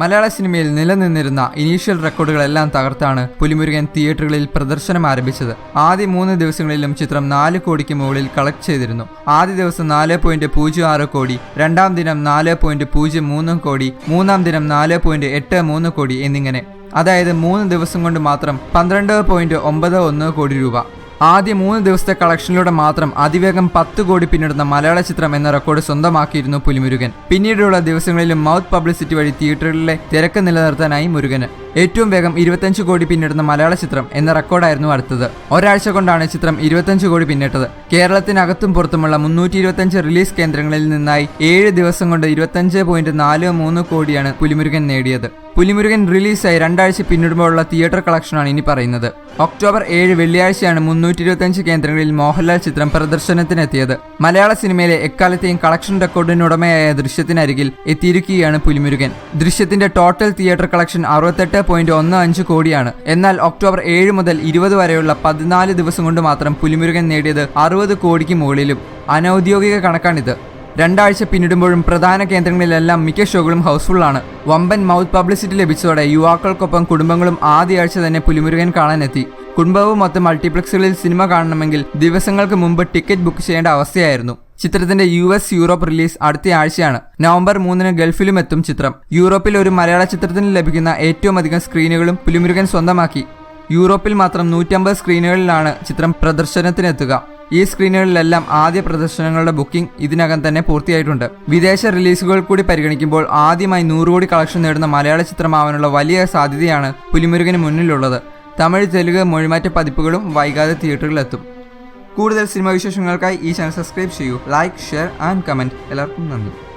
മലയാള സിനിമയിൽ നിലനിന്നിരുന്ന ഇനീഷ്യൽ റെക്കോർഡുകളെല്ലാം തകർത്താണ് പുലിമുരുകൻ തിയേറ്ററുകളിൽ പ്രദർശനം ആരംഭിച്ചത്. ആദ്യ മൂന്ന് ദിവസങ്ങളിലും ചിത്രം നാല് കോടിക്ക് മുകളിൽ കളക്ട് ചെയ്തിരുന്നു. ആദ്യ ദിവസം നാല് പോയിന്റ് പൂജ്യം ആറ് കോടി രണ്ടാം ദിനം നാല് പോയിന്റ് പൂജ്യം മൂന്ന് കോടി മൂന്നാം ദിനം നാല് പോയിന്റ് എട്ട് മൂന്ന് കോടി എന്നിങ്ങനെ. അതായത് മൂന്ന് ദിവസം കൊണ്ട് മാത്രം പന്ത്രണ്ട് പോയിന്റ് ഒമ്പത് ഒന്ന് കോടി രൂപ. ആദ്യ മൂന്ന് ദിവസത്തെ കളക്ഷനിലൂടെ മാത്രം അതിവേഗം പത്ത് കോടി പിന്നിടുന്ന മലയാള ചിത്രം എന്ന റെക്കോർഡ് സ്വന്തമാക്കിയിരുന്നു പുലിമുരുകൻ. പിന്നീടുള്ള ദിവസങ്ങളിലും മൗത്ത് പബ്ലിസിറ്റി വഴി തിയേറ്ററുകളിലെ തിരക്ക് നിലനിർത്താനായി മുരുകന്. ഏറ്റവും വേഗം ഇരുപത്തഞ്ച് കോടി പിന്നിടുന്ന മലയാള ചിത്രം എന്ന റെക്കോർഡായിരുന്നു അടുത്തത്. ഒരാഴ്ച കൊണ്ടാണ് ചിത്രം ഇരുപത്തഞ്ച് കോടി പിന്നിട്ടത്. കേരളത്തിനകത്തും പുറത്തുമുള്ള മുന്നൂറ്റി ഇരുപത്തഞ്ച് റിലീസ് കേന്ദ്രങ്ങളിൽ നിന്നായി ഏഴ് ദിവസം കൊണ്ട് ഇരുപത്തഞ്ച് പോയിന്റ് നാല് മൂന്ന് കോടിയാണ് പുലിമുരുകൻ നേടിയത്. പുലിമുരുകൻ റിലീസായി രണ്ടാഴ്ച പിന്നിടുമ്പോഴുള്ള തിയേറ്റർ കളക്ഷനാണ് ഇനി പറയുന്നത്. ഒക്ടോബർ ഏഴ് വെള്ളിയാഴ്ചയാണ് മുന്നൂറ്റി ഇരുപത്തഞ്ച് കേന്ദ്രങ്ങളിൽ മോഹൻലാൽ ചിത്രം പ്രദർശനത്തിനെത്തിയത്. മലയാള സിനിമയിലെ എക്കാലത്തെയും കളക്ഷൻ റെക്കോർഡിനുടമയായ ദൃശ്യത്തിനരികിൽ എത്തിയിരിക്കുകയാണ് പുലിമുരുകൻ. ദൃശ്യത്തിന്റെ ടോട്ടൽ തിയേറ്റർ കളക്ഷൻ അറുപത്തെട്ട് പോയിന്റ് ഒന്ന് അഞ്ച് കോടിയാണ്. എന്നാൽ ഒക്ടോബർ ഏഴ് മുതൽ ഇരുപത് വരെയുള്ള പതിനാല് ദിവസം കൊണ്ട് മാത്രം പുലിമുരുകൻ നേടിയത് അറുപത് കോടിക്ക് മുകളിലും. അനൌദ്യോഗിക കണക്കാണിത്. രണ്ടാഴ്ച പിന്നിടുമ്പോഴും പ്രധാന കേന്ദ്രങ്ങളിലെല്ലാം മിക്ക ഷോകളും ഹൗസ്ഫുള്ളാണ്. വമ്പൻ മൗത്ത് പബ്ലിസിറ്റി ലഭിച്ചതോടെ യുവാക്കൾക്കൊപ്പം കുടുംബങ്ങളും ആദ്യ ആഴ്ച തന്നെ പുലിമുരുകൻ കാണാനെത്തി. കുടുംബവും മൊത്തം മൾട്ടിപ്ലക്സുകളിൽ സിനിമ കാണണമെങ്കിൽ ദിവസങ്ങൾക്ക് മുമ്പ് ടിക്കറ്റ് ബുക്ക് ചെയ്യേണ്ട അവസ്ഥയായിരുന്നു. ചിത്രത്തിന്റെ യു എസ് യൂറോപ്പ് റിലീസ് അടുത്ത ആഴ്ചയാണ് നവംബർ മൂന്നിന് ഗൾഫിലും എത്തും ചിത്രം. യൂറോപ്പിൽ ഒരു മലയാള ചിത്രത്തിന് ലഭിക്കുന്ന ഏറ്റവും അധികം സ്ക്രീനുകളും പുലിമുരുകൻ സ്വന്തമാക്കി. യൂറോപ്പിൽ മാത്രം നൂറ്റമ്പത് സ്ക്രീനുകളിലാണ് ചിത്രം പ്രദർശനത്തിനെത്തുക. ഈ സ്ക്രീനുകളിലെല്ലാം ആദ്യ പ്രദർശനങ്ങളുടെ ബുക്കിംഗ് ഇതിനകം തന്നെ പൂർത്തിയായിട്ടുണ്ട്. വിദേശ റിലീസുകൾ കൂടി പരിഗണിക്കുമ്പോൾ ആദ്യമായി നൂറ് കോടി കളക്ഷൻ നേടുന്ന മലയാള ചിത്രമാവാനുള്ള വലിയ സാധ്യതയാണ് പുലിമുരുകന് മുന്നിലുള്ളത്. തമിഴ് തെലുങ്ക് മൊഴിമാറ്റ പതിപ്പുകളും വൈകാതെ തിയേറ്ററുകളിലെത്തും. കൂടുതൽ സിനിമ വിശേഷങ്ങൾക്കായി ഈ ചാനൽ സബ്സ്ക്രൈബ് ചെയ്യൂ. ലൈക്ക് ഷെയർ ആൻഡ് കമന്റ് എല്ലാവർക്കും നന്ദി.